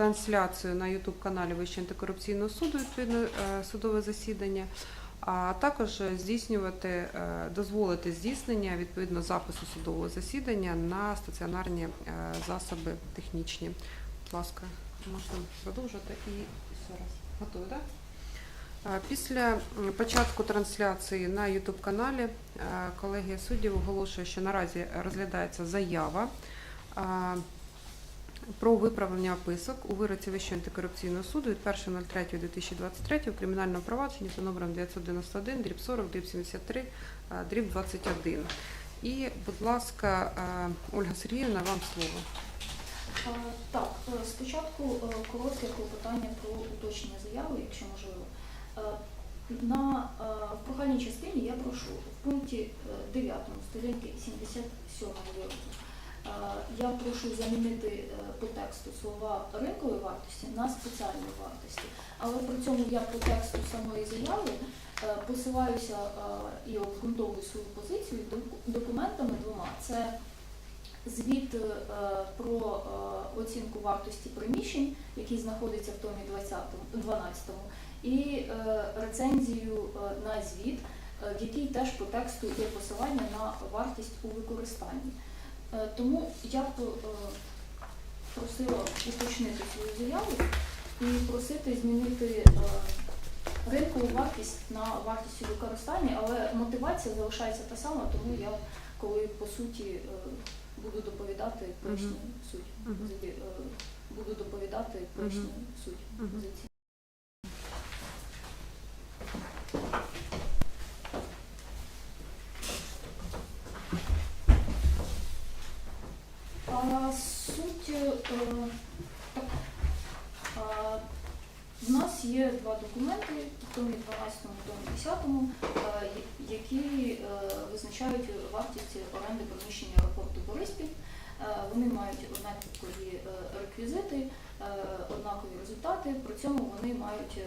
трансляцію на YouTube каналі Вищого антикорупційного суду відповідно е, судове засідання, а також здійснювати, е, дозволити здійснення відповідно запису судового засідання на стаціонарні е, засоби технічні. Будь ласка, можна продовжити і ще раз. Готові, так? Після початку трансляції на YouTube каналі колегія суддів оголошує, що наразі розглядається заява про виправлення описок у вироці Вищого антикорупційного суду від 1.03.2023 у кримінальному провадженні за номером 991, дріб 40, дріб 73, е, дріб 21. І, будь ласка, Ольга Сергіївна, вам слово. Так, е, спочатку е, коротке клопотання про уточнення заяви, якщо можливо. Е, На в прохальній частині я прошу в пункті е, 9 сторінки 77 вироку. Я прошу замінити е, по тексту слова ринкової вартості на спеціальної вартості, але при цьому я по тексту самої заяви е, посилаюся е, і обґрунтовую свою позицію документами двома. Це звіт про оцінку вартості приміщень, який знаходиться в томі 20, 12, і рецензію на звіт, в якій теж по тексту є посилання на вартість у використанні. Е, Тому я б е, просила уточнити свою заяву і просити змінити е, ринкову вартість на вартість у використанні, але мотивація залишається та сама, тому я, коли по суті буду доповідати поясню суть. Буду доповідати поясню суть. Позиції. А, суть е, так. А, в нас є два документи, в томі 12 і томі 10, е, які е, визначають вартість оренди приміщення аеропорту Бориспіль. Е, Вони мають однакові реквізити, однакові результати, при цьому вони мають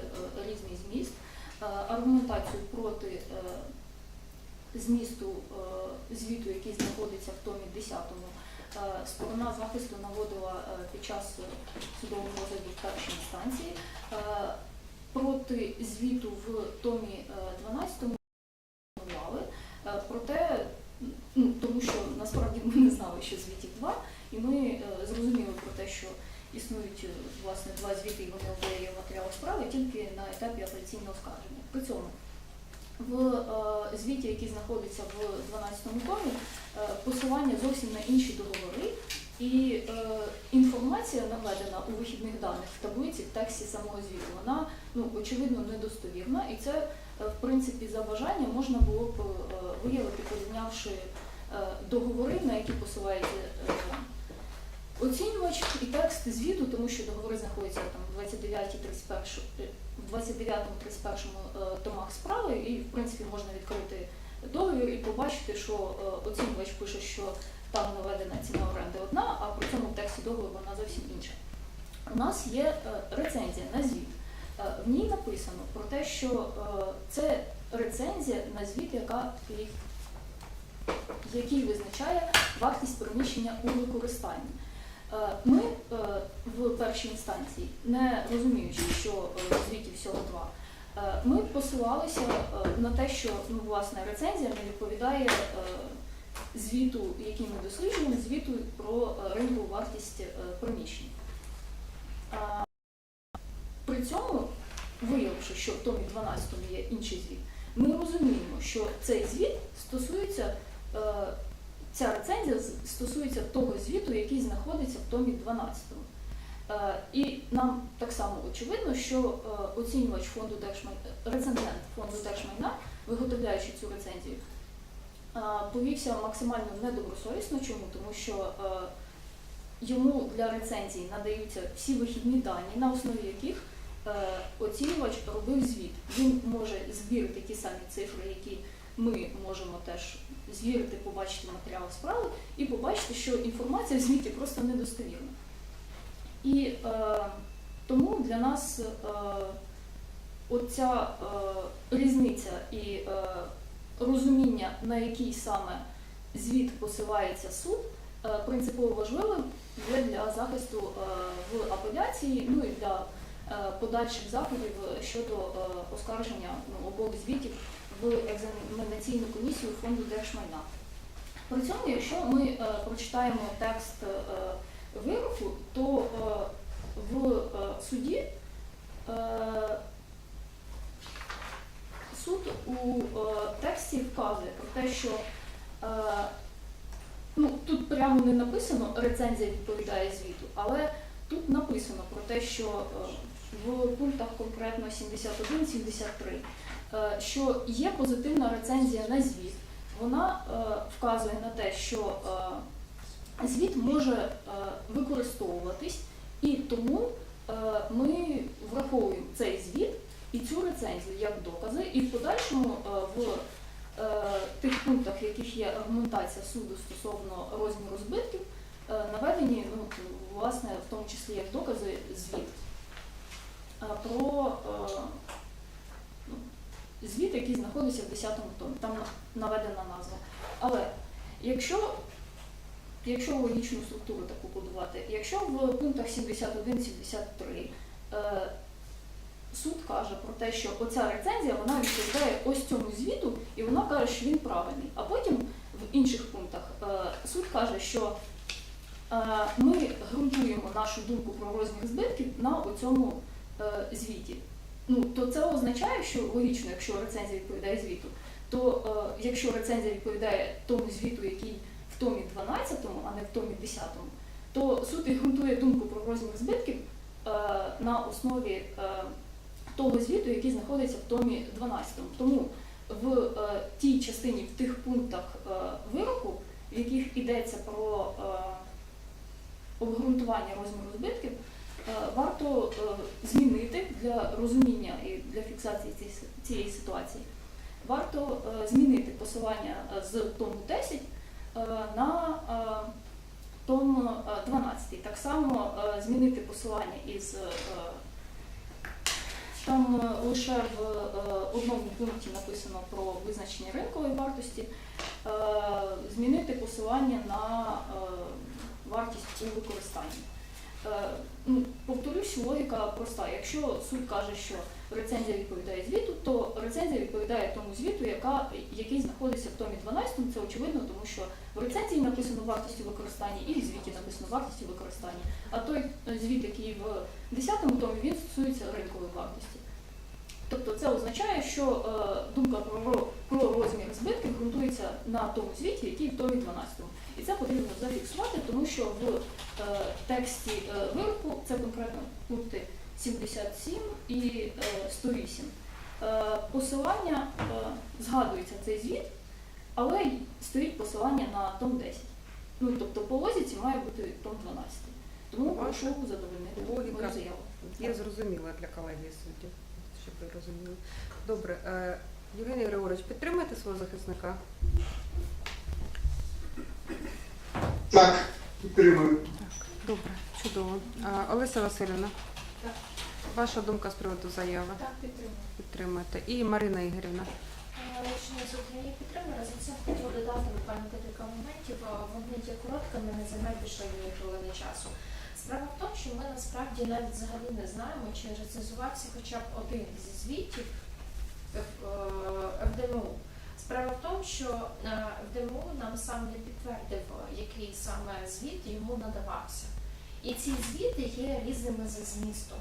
різний зміст. Аргументацію проти змісту звіту, який знаходиться в томі 10, е, сторона захисту наводила е, під час е, судового розгляду в першій інстанції. Е, Проти звіту в томі е, 12 пропонували. Е, Проте, ну, тому що насправді ми не знали, що звітів два, і ми е, зрозуміли про те, що існують е, власне два звіти, і вони в матеріалах справи тільки на етапі апеляційного оскарження. При цьому в е, звіті, який знаходиться в 12 томі, е, посилання зовсім на інші договори, і е, інформація наведена у вихідних даних в таблиці в тексті самого звіту, вона ну, очевидно недостовірна, і це е, в принципі за бажанням можна було б е, виявити, порівнявши е, договори, на які посилається е, оцінювач і текст звіту, тому що договори знаходяться там в 29 31 е, в 29-31 е, томах справи, і в принципі можна відкрити договір і побачити, що е, оцінювач пише, що там наведена ціна оренди одна, а при цьому в тексті договору вона зовсім інша. У нас є е, рецензія на звіт. Е, В ній написано про те, що це рецензія на звіт, яка який визначає вартість приміщення у використанні. Ми в першій інстанції, не розуміючи, що звітів всього два, ми посилалися е, на те, що ну, власне рецензія не відповідає е, звіту, який ми досліджуємо, звіту про е, ринкову вартість е, приміщень. При цьому, виявивши, що в томі 12 є інший звіт, ми розуміємо, що цей звіт стосується, е, ця рецензія стосується того звіту, який знаходиться в томі 12. Е, І нам так само очевидно, що е, оцінювач фонду держмайна, рецензент фонду держмайна, виготовляючи цю рецензію, е, повівся максимально недобросовісно. Чому? Тому що йому для рецензії надаються всі вихідні дані, на основі яких оцінювач робив звіт. Він може звірити ті самі цифри, які ми можемо теж звірити, побачити в матеріалах справи, і побачити, що інформація в звіті просто недостовірна. І е, тому для нас е, оця е, різниця і е, розуміння, на який саме звіт посилається суд, е, принципово важливим для захисту е, в апеляції, ну і для е, подальших заходів щодо е, оскарження ну, обох звітів в екзаменаційну комісію фонду держмайна. При цьому, якщо ми е, прочитаємо текст е, вироку, то е, в е, суді е, суд у тексті вказує про те, що ну, тут прямо не написано рецензія відповідає звіту, але тут написано про те, що в пунктах конкретно 71-73, е, що є позитивна рецензія на звіт. Вона вказує на те, що звіт може е, використовуватись, і тому е, ми враховуємо цей звіт і цю рецензію як докази, і в подальшому е, в тих пунктах, в яких є аргументація суду стосовно розміру збитків, наведені ну, власне в тому числі як докази звіт про ну, звіт, який знаходиться в 10 томі. Там наведена назва. Але якщо Якщо логічну структуру таку будувати, якщо в пунктах 71-73 е, суд каже про те, що оця рецензія вона відповідає ось цьому звіту, і вона каже, що він правильний. А потім в інших пунктах е, суд каже, що е, ми ґрунтуємо нашу думку про розмір збитків на цьому звіті. Ну, то це означає, що логічно, якщо рецензія відповідає звіту, то е, якщо рецензія відповідає тому звіту, який томі 12, а не в томі 10, то суд і ґрунтує думку про розмір збитків е, на основі е, того звіту, який знаходиться в томі 12. Тому в е, тій частині, в тих пунктах вироку, в яких йдеться про обґрунтування розміру збитків, варто змінити для розуміння і для фіксації цієї ситуації. Варто змінити посилання з тому 10 е, на е, том е, 12. Так само е, змінити посилання із е, там е, лише в е, одному пункті написано про визначення ринкової вартості, е, змінити посилання на е, вартість у використанні. Е, ну, Повторюсь, логіка проста. Якщо суд каже, що рецензія відповідає звіту, то рецензія відповідає тому звіту, яка, який знаходиться в томі 12. Це очевидно, тому що в рецензії написано вартість у використанні і в звіті написано вартість у використанні. А той е, звіт, який в 10 томі, він стосується ринкової вартості. Тобто це означає, що е, думка про, про розмір збитків ґрунтується на тому звіті, який в томі 12. І це потрібно зафіксувати, тому що в е, тексті е, вироку, це конкретно пункти 77 і е, 108, е, посилання е, згадується цей звіт, але й стоїть посилання на том 10. Ну, тобто по лозіці має бути том 12. Тому Ваша прошу задовольнити логіка мою заяву. Є зрозуміла для колегії суддів, щоб ви розуміли. Добре, е, Євгеній Григорович, підтримуєте свого захисника? Так, підтримую. Так, добре, чудово. Олеся Васильівна. Ваша думка з приводу заяви? Так, підтримую. Підтримуєте. І Марина Ігорівна. Е, Рішення суду не підтримую. Разом з цим хотіла додати буквально декілька моментів. Е, Вони є короткими, не займають більше однієї хвилини часу. Справа в тому, що ми насправді навіть взагалі не знаємо, чи рецензувався хоча б один зі звітів Ф- е, ФДМУ. Справа в тому, що ФДМУ нам сам не підтвердив, який саме звіт йому надавався. І ці звіти є різними за змістом.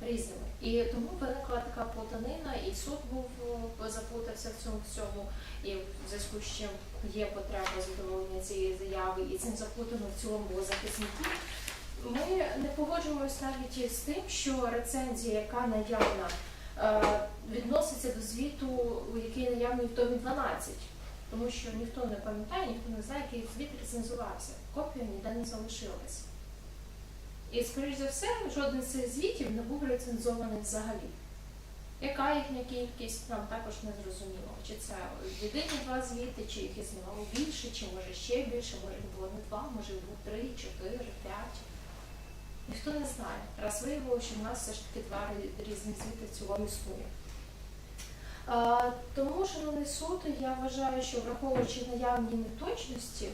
Різними. І тому виникла така плутанина, і суд був е, запутався в цьому всьому, і в зв'язку з чим є потреба задоволення цієї заяви, і цим заплутано в цілому захисників. Ми не погоджуємося навіть із тим, що рецензія, яка наявна, е, відноситься до звіту, який наявний в томі 12. Тому що ніхто не пам'ятає, ніхто не знає, який звіт рецензувався. Копія ніде не залишилась. І, скоріш за все, жоден з цих звітів не був рецензований взагалі. Яка їхня кількість, нам також не зрозуміло. Чи це єдині два звіти, чи їх існувало більше, чи може ще більше, може їх було не два, може їх три, чотири, п'ять. Ніхто не знає. Раз виявилося, що в нас все ж таки два різні звіти в цілому існує. Тому, шановний суд, я вважаю, що враховуючи наявні неточності,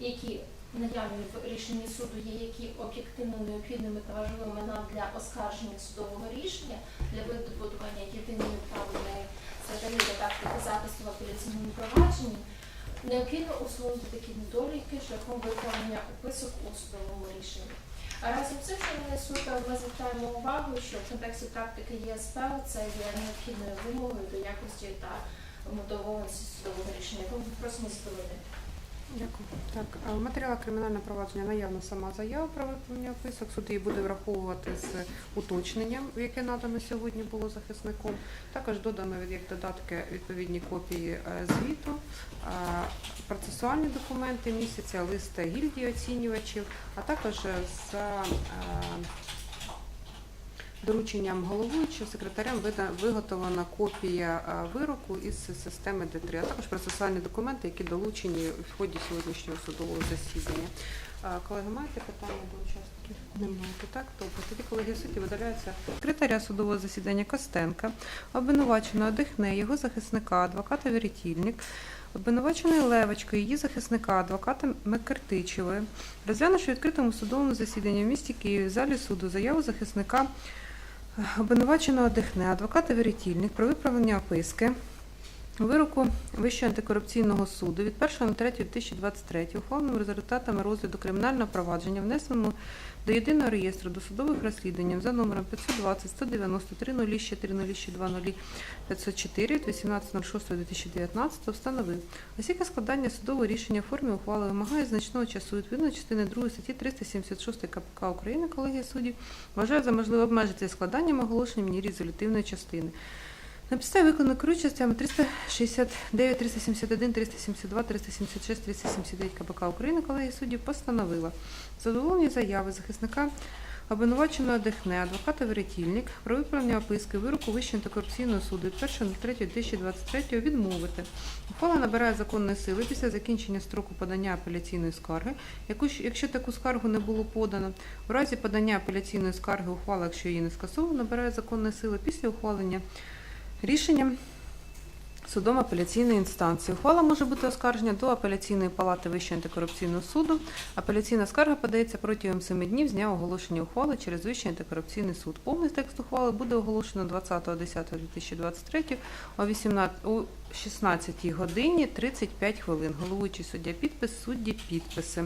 які наявні в рішенні суду є, які об'єктивно необхідними та важливими нам для оскарження судового рішення, для видобування єдиної правильної стратегії та тактики захисту в апеляційному провадженні, необхідно усунути такі недоліки шляхом виконання описок у судовому рішенні. А разом з цим, шановний суд, ми звертаємо увагу, що в контексті практики ЄСПЛ це є необхідною вимогою до якості та мотивованості судового рішення. Тому просимо задовольнити. Дякую. Так, в матеріалах кримінального провадження наявна сама заява про виправлення описок. Суд її буде враховувати з уточненням, яке надано сьогодні було захисником. Також додано як додатки відповідні копії е, звіту, е, процесуальні документи місяця, лист гільдії оцінювачів, а також за е, дорученням головуючого секретарем виготовлена копія вироку із системи Д3, а також процесуальні документи, які долучені в ході сьогоднішнього судового засідання. Колеги, маєте питання до учасників? Немає. Так, добре. Тоді колеги судді видаляється секретаря судового засідання Костенка, обвинуваченого Дихне, його захисника, адвоката Вірітільник, обвинуваченої Левочки, її захисника, адвоката Мекертичевої, розглянувши відкритому судовому засіданні в місті Києві в залі суду заяву захисника обвинуваченого Дихне, адвоката Веретільник про виправлення описки вироку Вищого антикорупційного суду від 1.03.2023 ухваленим результатами розгляду кримінального провадження внесеному до єдиного реєстру досудових розслідувань за номером 520 190 30 40 20 504 від 18.06.2019 встановив, оскільки складання судового рішення в формі ухвали вимагає значного часу відповідно частини 2 статті 376 КПК України, колегія суддів вважає за можливе обмежити складанням оголошенням ні резолютивної частини. На підставі викладених керуючостями 369, 371, 372, 376, 379 КПК України колегія суддів постановила задоволені заяви захисника обвинуваченого Дехне, адвоката Веретільник про виправлення описки вироку Вищого антикорупційного суду від 1.03.2023 відмовити. Ухвала набирає законної сили після закінчення строку подання апеляційної скарги, яку, якщо таку скаргу не було подано. В разі подання апеляційної скарги ухвала, якщо її не скасовано, набирає законної сили після ухвалення рішенням судом апеляційної інстанції. Ухвала може бути оскаржена до апеляційної палати Вищого антикорупційного суду. Апеляційна скарга подається протягом 7 днів з дня оголошення ухвали через Вищий антикорупційний суд. Повний текст ухвали буде оголошено 20.10.2023 о 18 о 16 годині 35 хвилин. Головуючий суддя підпис, судді підписи.